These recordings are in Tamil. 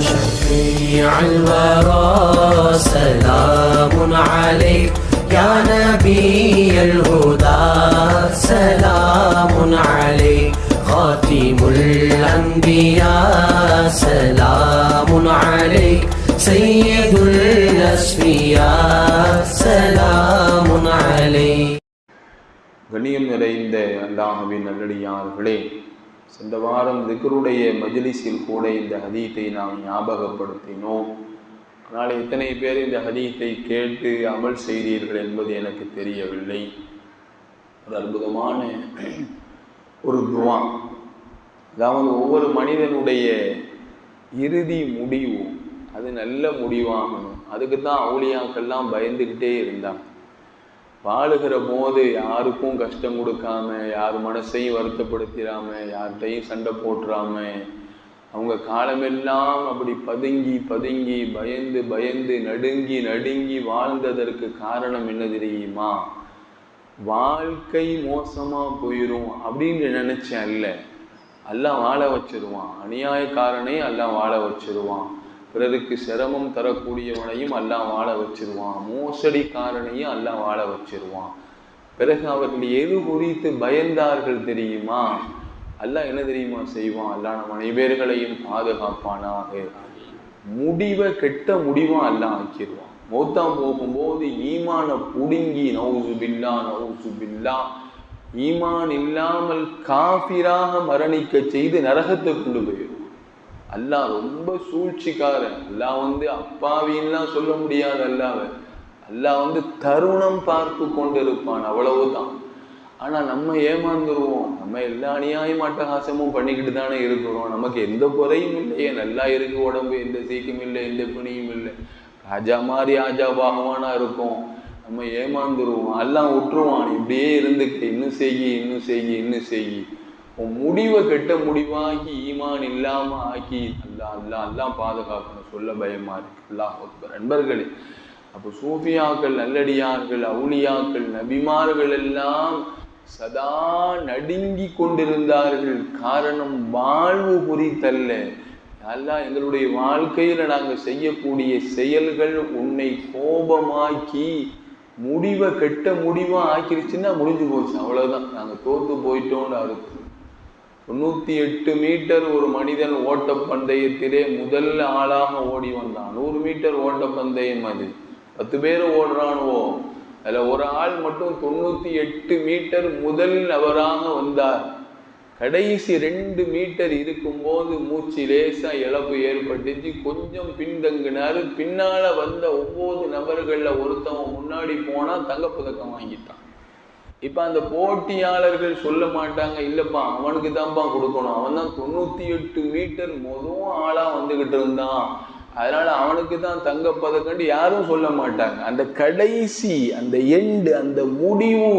شفيع الورى سلام عليك يا نبي الهدى سلام عليك خاتم الأنبياء سلام عليك سيد الأسفياء سلام عليك கண்ணியம் நிறைந்த அல்லாஹ்வின் நல்லடியார்களே சென்ற வாரம் திக்ருடைய மஜ்லிஸில் கூட இந்த ஹதீத்தை நாம் ஞாபகப்படுத்தினோம். ஆனால் எத்தனை பேர் இந்த ஹதீத்தை கேட்டு அமல் செய்தீர்கள் என்பது எனக்கு தெரியவில்லை. ஒரு அற்புதமான ஒரு துவா. அதாவது ஒவ்வொரு மனிதனுடைய இறுதி முடிவு அது நல்ல முடிவாகணும். அதுக்கு தான் அவுளியாக்கள்லாம் பயந்துக்கிட்டே இருந்தாங்க. வாழுகிற போது யாருக்கும் கஷ்டம் கொடுக்காம யார் மனசையும் வருத்தப்படுத்திடாம யார்கிட்டையும் சண்டை போட்டுறாம அவங்க காலமெல்லாம் அப்படி பதுங்கி பதுங்கி பயந்து பயந்து நடுங்கி நடுங்கி வாழ்ந்ததற்கு காரணம் என்ன தெரியுமா? வாழ்க்கை மோசமா போயிடும் அப்படின்னு நினைச்சேன் அல்ல. எல்லாம் வாழ வச்சிருவான். அநியாயக்காரனே எல்லாம் வாழ வச்சிருவான். பிறருக்கு சிரமம் தரக்கூடியவனையும் எல்லாம் வாழ வச்சிருவான். மோசடிக்காரனையும் எல்லாம் வாழ வச்சிருவான். பிறகு அவர்கள் எது குறித்து பயந்தார்கள் தெரியுமா? அல்லாஹ் என்ன தெரியுமா செய்வான்? அல்லாஹ் நம்ம அனைவர்களையும் பாதுகாப்பானாக. முடிவை கெட்ட முடிவா அல்லாஹ் ஆக்கிடுவான் மௌத்தாம் போகும்போது ஈமான புடுங்கி நவுசு பில்லா நவுசு பில்லா ஈமான் இல்லாமல் காஃபிராக மரணிக்க செய்து நரகத்தை கொண்டு போயிடும் அல்லாஹ் ரொம்ப சூழ்ச்சிக்காரன். அல்லாஹ் வந்து அப்பாவின்லாம் சொல்ல முடியாது அல்லாவை அல்லாஹ் வந்து தருணம் பார்த்து கொண்டிருப்பான் அவ்வளவுதான். ஆனால் நம்ம ஏமாந்துருவோம். நம்ம எல்லா அநியாயம் அட்டகாசமும் பண்ணிக்கிட்டு தானே இருக்கிறோம். நமக்கு எந்த குறையும் இல்லையே. நல்லா இருக்கு உடம்பு எந்த சீக்கும் இல்லை எந்த பிணியும் இல்லை. ராஜா மாதிரி ஆஜா பாகவானா இருக்கும். நம்ம ஏமாந்துருவோம். எல்லாம் விட்டுருவான் இப்படியே இருந்துக்க. இன்னும் செய்யி இன்னும் செய்யி இன்னும் செய்யி. உன் முடிவை கெட்ட முடிவாகி ஈமான் இல்லாம ஆக்கி அல்லா அல்லா அல்லா பாதுகாக்கணும் சொல்ல பயமா இருக்கு. அல்லாஹ் நண்பர்களே அப்போ சூஃபியாக்கள் நல்லடியார்கள் அவுளியாக்கள் நபிமார்கள் எல்லாம் சதா நடுங்கி கொண்டிருந்தார்கள். காரணம் வாழ்வு குறித்தல்ல. அல்லாஹ் எங்களுடைய வாழ்க்கையில நாங்கள் செய்யக்கூடிய செயல்கள் உன்னை கோபமாக்கி முடிவை கெட்ட முடிவா ஆக்கிருச்சுன்னா முடிஞ்சு போச்சு. அவ்வளவுதான். நாங்கள் தோத்து போயிட்டோம்னு அர்த்தம். தொண்ணூற்றி எட்டு மீட்டர் ஒரு மனிதன் ஓட்ட பந்தயத்திலே முதல் ஆளாக ஓடி வந்தான். நூறு மீட்டர் ஓட்ட பந்தயம் அது. பத்து பேர் ஓடுறானுவோ. அதில் ஒரு ஆள் மட்டும் தொண்ணூற்றி எட்டு மீட்டர் முதல் நபராக வந்தார். கடைசி ரெண்டு மீட்டர் இருக்கும்போது மூச்சு லேசாக இழப்பு ஏற்பட்டுச்சு. கொஞ்சம் பின்தங்கினாரு. பின்னால் வந்த ஒவ்வொரு நபர்களில் ஒருத்தவன் முன்னாடி போனால் தங்கப்பதக்கம் வாங்கிட்டான். இப்ப அந்த போட்டியாளர்கள் சொல்ல மாட்டாங்க இல்லப்பா அவனுக்கு தான்ப்பா கொடுக்கணும். அவன் தான் தொண்ணூத்தி எட்டு மீட்டர் மொதல் ஆளா வந்துகிட்டு இருந்தான். அதனால அவனுக்கு தான் தங்க பதக்கண்டு யாரும் சொல்ல மாட்டாங்க. அந்த கடைசி அந்த எண்டு அந்த முடிவு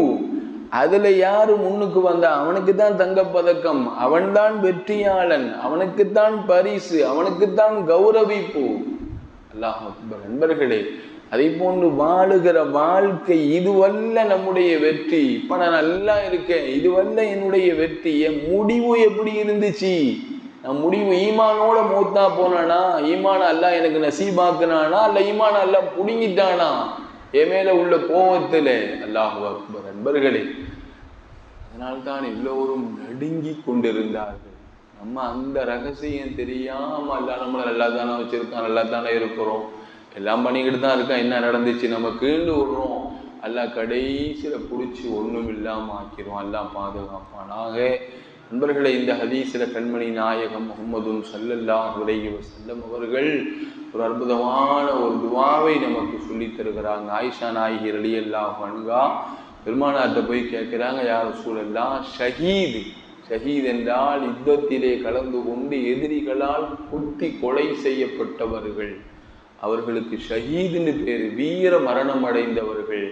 அதுல யாரு முன்னுக்கு வந்தா அவனுக்கு தான் தங்கப்பதக்கம். அவன்தான் வெற்றியாளன். அவனுக்குத்தான் பரிசு. அவனுக்குத்தான் கௌரவிப்பு. அல்லாஹ் நண்பர்களே அதே போன்று வாழுகிற வாழ்க்கை இதுவல்ல நம்முடைய வெற்றி. இப்ப நான் நல்லா இருக்கேன். இதுவல்ல என்னுடைய வெற்றி. என் முடிவு எப்படி இருந்துச்சு? நான் முடிவு ஈமானோட மூத்தா போனானா? ஈமான அல்ல எனக்கு நசீபாக்குனானா? அல்ல ஈமான அல்ல புடுங்கிட்டானா? என் மேல உள்ள கோபத்துல அல்லாஹ் அக்பர். நண்பர்களே அதனால்தான் எல்லோரும் நடுங்கி கொண்டிருந்தார்கள். நம்ம அந்த ரகசியம் தெரியாம அல்ல நம்மளை நல்லா தானே வச்சிருக்கோம் நல்லா தானே இருக்கிறோம். எல்லாம் பண்ணிக்கிட்டு தான் இருக்கோம் என்ன நடந்துச்சு நம்ம கீழ்ந்து விடுறோம். எல்லாம் கடைசியில் பிடிச்சி ஒன்றும் இல்லாமல் ஆக்கிரும். எல்லாம் பாதுகாப்பானாக. நண்பர்களை இந்த ஹதீஸில் கண்மணி நாயகம் முகமதும் சல்லல்லாஹ் உலகி வசல்லம் அவர்கள் ஒரு அற்புதமான ஒரு துவாவை நமக்கு சொல்லித் தருகிறாங்க. ஆயிஷா நாயகி ரலியல்லா அல்லாஹ் பெருமானார்கிட்ட போய் கேட்குறாங்க யார் சூழல்லாம் ஷஹீது. ஷஹீத் என்றால் யுத்தத்திலே கலந்து கொண்டு எதிரிகளால் குத்தி கொலை செய்யப்பட்டவர்கள். அவர்களுக்கு ஷஹீதுன்னு பேர். வீர மரணம் அடைந்தவர்கள்.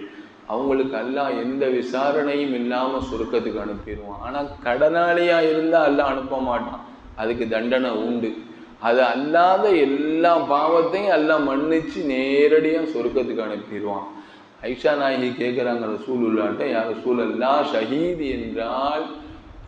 அவங்களுக்கு அல்லாஹ் எந்த விசாரணையும் இல்லாமல் சுருக்கத்துக்கு அனுப்பிடுவான். ஆனால் கடனாளியாக இருந்தால் அல்லாஹ் அனுப்ப மாட்டான். அதுக்கு தண்டனை உண்டு. அது அல்லாத எல்லா பாவத்தையும் எல்லாம் மன்னிச்சு நேரடியாக சொர்க்கத்துக்கு அனுப்பிடுவான். ஐஷா நாயகி கேட்குறாங்க ரசூலுல்லாட்ட யார் ரசூலல்லா ஷஹீத் என்றால்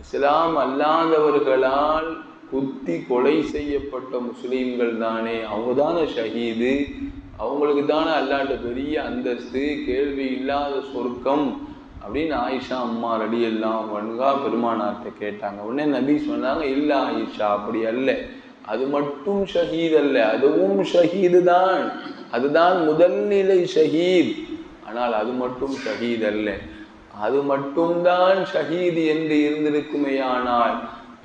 இஸ்லாம் அல்லாதவர்களால் குத்தி கொலை செய்யப்பட்ட முஸ்லீம்கள் தானே? அவங்க தானே ஷஹீது? அவங்களுக்கு தானே அல்லாண்ட பெரிய அந்தஸ்து கேள்வி இல்லாத சொர்க்கம் அப்படின்னு ஆயிஷா அம்மா ரெடி எல்லாம் வன்கா பெருமானார்கிட்ட கேட்டாங்க. உடனே நபி சொன்னாங்க இல்லை ஆயிஷா அப்படி அல்ல. அது மட்டும் ஷஹீத் அல்ல அதுவும் ஷஹீது தான். அதுதான் முதல் நிலை ஷஹீத். ஆனால் அது மட்டும் ஷஹீத் அல்ல. அது மட்டும்தான் ஷஹீது என்று இருந்திருக்குமேயானால்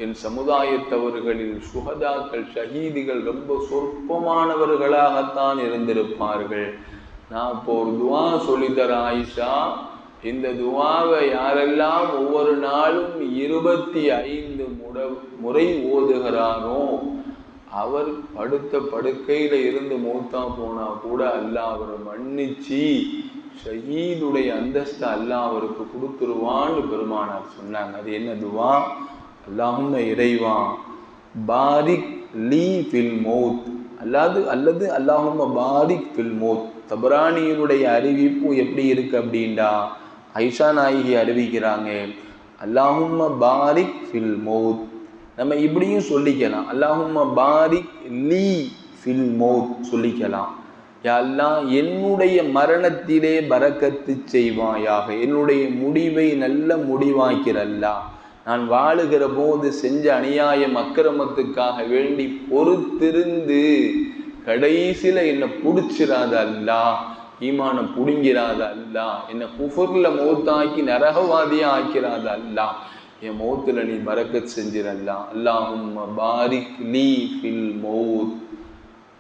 என் சமுதாயத்தவர்களில் சுகதாக்கள் ஷஹீதிகள் ரொம்ப சொற்பமானவர்களாகத்தான் இருந்திருப்பார்கள். நான் இப்போ ஒரு துவா சொல்லித்தர ஆயிஷா. இந்த துவாவை யாரெல்லாம் ஒவ்வொரு நாளும் இருபத்தி ஐந்து முறை முறை ஓதுகிறாரோ அவர் படுத்த படுக்கையில இருந்து மூத்தா போனா கூட அல்லாஹ் அவரை மன்னிச்சு ஷஹீதுடைய அந்தஸ்தை அல்லாஹ் அவருக்கு கொடுத்துருவான்னு பெருமானார் சொன்னாங்க. அது என்ன துவா? அல்லாஹும்ம இறைவா. பாரிக் லீ ஃபில் மௌத். அல்லாது அல்லது அல்லாஹும்ம பாரிக் ஃபில் மௌத். தபரானியினுடைய அறிவிப்பு எப்படி இருக்கு அப்படின்டா ஐஷா நாயகி அறிவிக்கிறாங்க அல்லாஹும்ம பாரிக் ஃபில் மௌத். நம்ம இப்படியும் சொல்லிக்கலாம். அல்லாஹும்ம பாரிக் லீ ஃபில் மௌத் சொல்லிக்கலாம். யா என்னுடைய மரணத்திலே பறக்கத்து செய்வாயாக. என்னுடைய முடிவை நல்ல முடிவாக்கிறல்லா நான் வாழுகிற போது செஞ்ச அநியாயம் அக்கிரமத்துக்காக வேண்டி பொறுத்திருந்து கடைசியில என்னை பிடிச்சிடாத அல்லா ஈமான புடுங்கிறாத அல்லா என்னை குஃபர்ல மௌத்தாக்கி நரகவாதியா ஆக்கிறாத அல்லா என் மௌத்துல நீ பரக்கத் செஞ்சிரல்லா அல்லாஹும் பாரிக் லீ ஃபில் மௌத்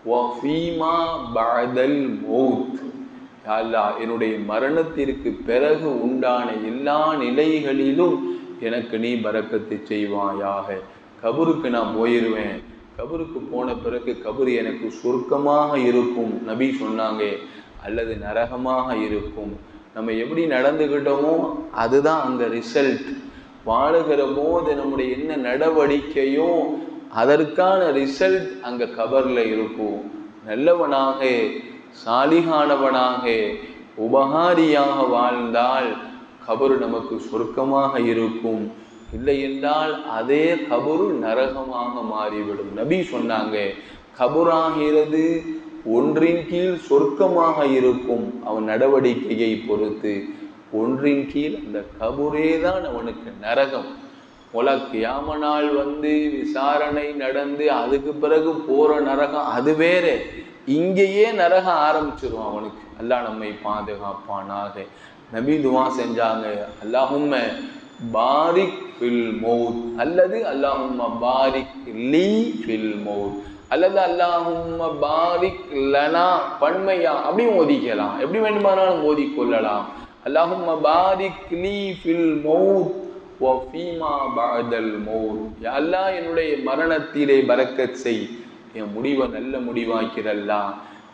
வஃபீமா பாதல் மௌத். அல்லா அல்லாஹ் என்னுடைய மரணத்திற்கு பிறகு உண்டான எல்லா நிலைகளிலும் எனக்கு நீ பறக்கத்து செய்வாயாக. கபருக்கு நான் போயிடுவேன் கபருக்கு போன பிறகு கபர் எனக்கு சொர்க்கமாக இருக்கும். நபி சொன்னாங்க அல்லது நரகமாக இருக்கும். நம்ம எப்படி நடந்துக்கிட்டோமோ அதுதான் அந்த ரிசல்ட் வாழுகிற போது நம்முடைய என்ன நடவடிக்கையோ அதற்கான ரிசல்ட் அங்க கபர்ல இருக்கும். நல்லவனாக சாலிகானவனாக உபகாரியாக வாழ்ந்தால் கபரு நமக்கு சொர்க்கமாக இருக்கும். இல்லையென்றால் அதே கபரு நரகமாக மாறிவிடும். நபி சொன்னாங்க கபுராகிறது ஒன்றின் கீழ் சொர்க்கமாக இருக்கும் அவன் நடவடிக்கையை பொறுத்து. ஒன்றின் கீழ் அந்த கபுரே தான் அவனுக்கு நரகம். உலக் நாள் வந்து விசாரணை நடந்து அதுக்கு பிறகு போற நரகம் அது வேற. இங்கேயே நரகம் ஆரம்பிச்சிடும் அவனுக்கு. அல்லாஹ் நம்மை பாதுகாப்பானாக. நபி துவா செஞ்சாங்க. அல்லாஹும் பாரிக் ஃபில் மௌத். அல்லது அல்லாஹும் பாரிக் லீ ஃபில் மௌத். அல்லது அல்லாஹும் பாரிக் லனா பன்மையா? அப்படியும் ஓதிக்கலாம். எப்படி வேண்டுமானாலும் ஓதிக்கொள்ளலாம் அல்லாஹும் பாரிக் லீ ஃபில் மௌத். வஃபீமா பாதல் மௌத். அல்லாஹ் என்னுடைய மரணத்திலே பறக்கச் செய். என் முடிவை நல்ல முடிவாக்கிறல்லா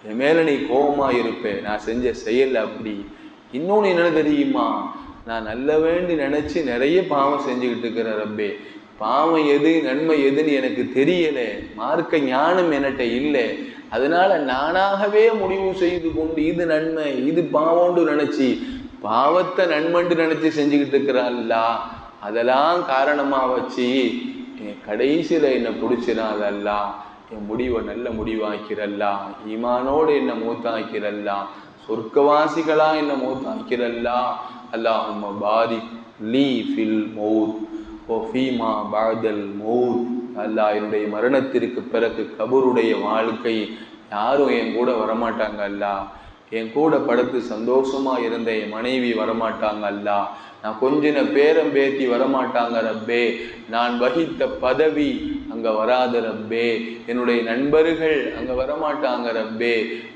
என் மேல நீ கோபமாக இருப்பேன் நான் செஞ்ச செயல் அப்படி. இன்னொன்று என்னென்னு தெரியுமா? நான் நல்ல வேண்டி நினச்சி நிறைய பாவம் செஞ்சுக்கிட்டு இருக்கிறேன் ரப்பே. பாவம் எது நன்மை எதுன்னு எனக்கு தெரியலை. மார்க்க ஞானம் என்கிட்ட இல்லை. அதனால நானாகவே முடிவு செய்து கொண்டு இது நன்மை இது பாவம்னு நினச்சி பாவத்தை நன்மண்டு நினச்சி செஞ்சுக்கிட்டு இருக்கிறாள்லா. அதெல்லாம் காரணமாக வச்சு என் கடைசியில் என்னை பிடிச்சிடாதல்லா. என் முடிவை நல்ல முடிவாக்கிறல்லா ஈமானோடு என்னை மூத்தாக்கிறல்லா சொர்க்கவாசிகளா என்ன மூத்தாக்கிறல்லா அல்லாஹும்ம பாரிக் லீ ஃபில் மௌத் ஓ ஃபீமா பாதல் மௌத் அல்லாஹ் என்னுடைய மரணத்திற்கு பிறகு கபருடைய வாழ்க்கை யாரும் என் கூட வரமாட்டாங்க அல்லா என் கூட படுத்து சந்தோஷமா இருந்த என் மனைவி வரமாட்டாங்க அல்லா நான் கொஞ்சின பேரம் பேத்தி வரமாட்டாங்க ரப்பே நான் வகித்த பதவி அங்கே வராத ரப்பே. என்னுடைய நண்பர்கள் அங்கே வரமாட்டாங்க ரப்பே.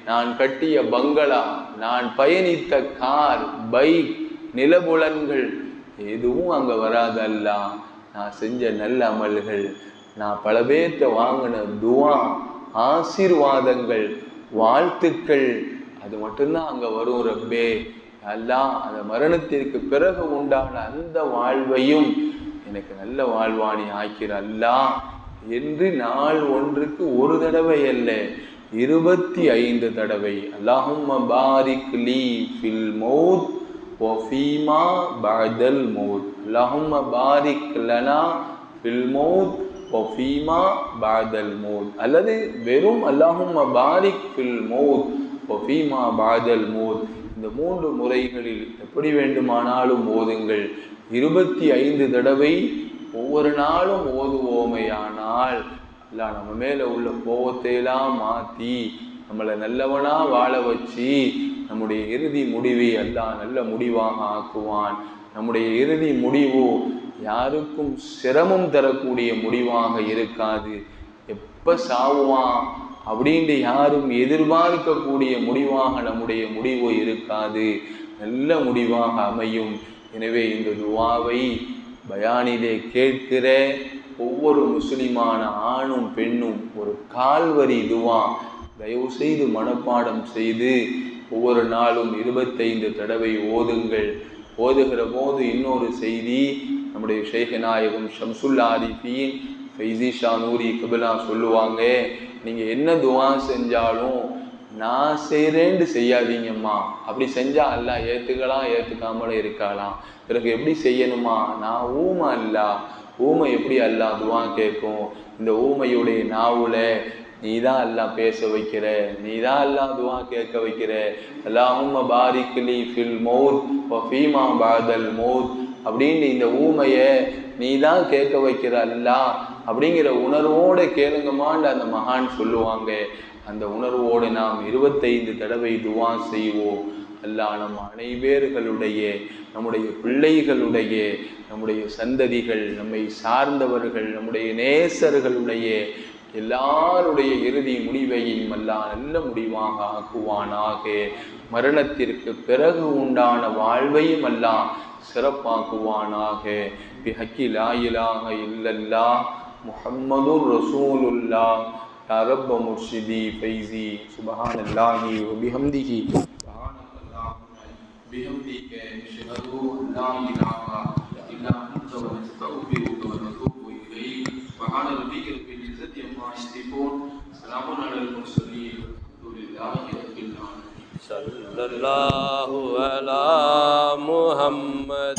நான் கட்டிய பங்களா நான் பயணித்த கார் பைக் நிலபுலன்கள் எதுவும் அங்கே வராதல்லா. நான் செஞ்ச நல்ல அமல்கள் நான் பல பேர்த்த வாங்கின துவா ஆசீர்வாதங்கள் வாழ்த்துக்கள். அது மட்டும்தான் அங்கே வரும் ரப்பே. அல்லாஹ் அந்த மரணத்திற்கு பிறகு உண்டான அந்த வாழ்வையும் எனக்கு நல்ல வாழ்வாணி ஆக்கிற அல்லாஹ் என்று நாள் ஒன்றுக்கு ஒரு தடவை அல்ல இருபத்தி ஐந்து தடவை. அல்லாஹும் பாரிக் லீ ஃபில் மௌத் ஒஃபீமா பதல் மௌத். அல்லாஹும் பாரிக் லனா ஃபில் மௌத் ஒஃபீமா பாதல் மௌத். அல்லது வெறும் அல்லாஹும் பாரிக் ஃபில் மௌத் ஒஃபீமா பாதல் மௌத். இந்த மூன்று முறைகளில் எப்படி வேண்டுமானாலும் ஓதுங்கள் இருபத்தி ஐந்து தடவை ஒவ்வொரு நாளும் ஓதுவோமையானால் அல்லாஹ் நம்ம மேலே உள்ள கோபத்தையெல்லாம் மாற்றி நம்மளை நல்லவனா வாழ வச்சு நம்முடைய இறுதி முடிவை எல்லாம் நல்ல முடிவாக ஆக்குவான். நம்முடைய இறுதி முடிவு யாருக்கும் சிரமம் தரக்கூடிய முடிவாக இருக்காது. எப்ப சாவுவான் அப்படின்ட்டு யாரும் எதிர்பார்க்கக்கூடிய முடிவாக நம்முடைய முடிவு இருக்காது. நல்ல முடிவாக அமையும். எனவே இந்த துவாவை பயானிலே கேட்கிற ஒவ்வொரு முஸ்லிமான ஆணும் பெண்ணும் ஒரு கால்வரி இதுவான் தயவு செய்து மனப்பாடம் செய்து ஒவ்வொரு நாளும் இருபத்தைந்து தடவை ஓதுங்கள். ஓதுகிற போது இன்னொரு செய்தி நம்முடைய ஷேகநாயகம் ஷம்சுல் ஆரிஃபீன் ஃபைசி ஷா நூரி கபிலா சொல்லுவாங்க நீங்கள் என்ன துவா செஞ்சாலும் நான் செய்கிறேன்னு செய்யாதீங்கம்மா. அப்படி செஞ்சால் அல்லாஹ் ஏற்றுக்கலாம் ஏற்றுக்காமலே இருக்கலாம் பிறகு எப்படி செய்யணுமா? நான் ஊமை அல்ல. ஊமை எப்படி அல்லாஹ் துவா கேட்கும்? இந்த ஊமையுடைய நாவுல நீ தான் எல்லாம் பேச வைக்கிற நீ தான் எல்லாம் துவா கேட்க வைக்கிற. அல்லாஹும்ம பாரிக்லி ஃபில் மௌத் ஃபீமா பாதல் மௌத். அப்படின்னு இந்த ஊமையை நீ தான் கேட்க வைக்கிற அல்லாஹ் அப்படிங்கிற உணர்வோடு கேளுங்கம்மான்னு அந்த மகான் சொல்லுவாங்க. அந்த உணர்வோடு நாம் இருபத்தைந்து தடவை துவா செய்வோம். அல்லா நம் அனைவேர்களுடைய நம்முடைய பிள்ளைகளுடைய நம்முடைய சந்ததிகள் நம்மை சார்ந்தவர்கள் நம்முடைய நேசர்களுடைய எல்லாருடைய இறுதி முடிவையும் அல்லா நல்ல முடிவாக ஆக்குவானாக. மரணத்திற்கு பிறகு உண்டான வாழ்வையும் அல்லா சிறப்பாக்குவானாக. பிஹக்கி லாயிலாக இல்லல்லா முஹம்மது ரசூலுல்லா يا رب مرشدي فيزي سبحان الله وبحمده. سبحان الله بحمدك نشهد أن لا إله إلا أنت ونستغفرك ونتوب إليك سبحان ربك رب العزه عما يصفون سلام على المرسلين الحمد لله رب العالمين صلى الله على محمد.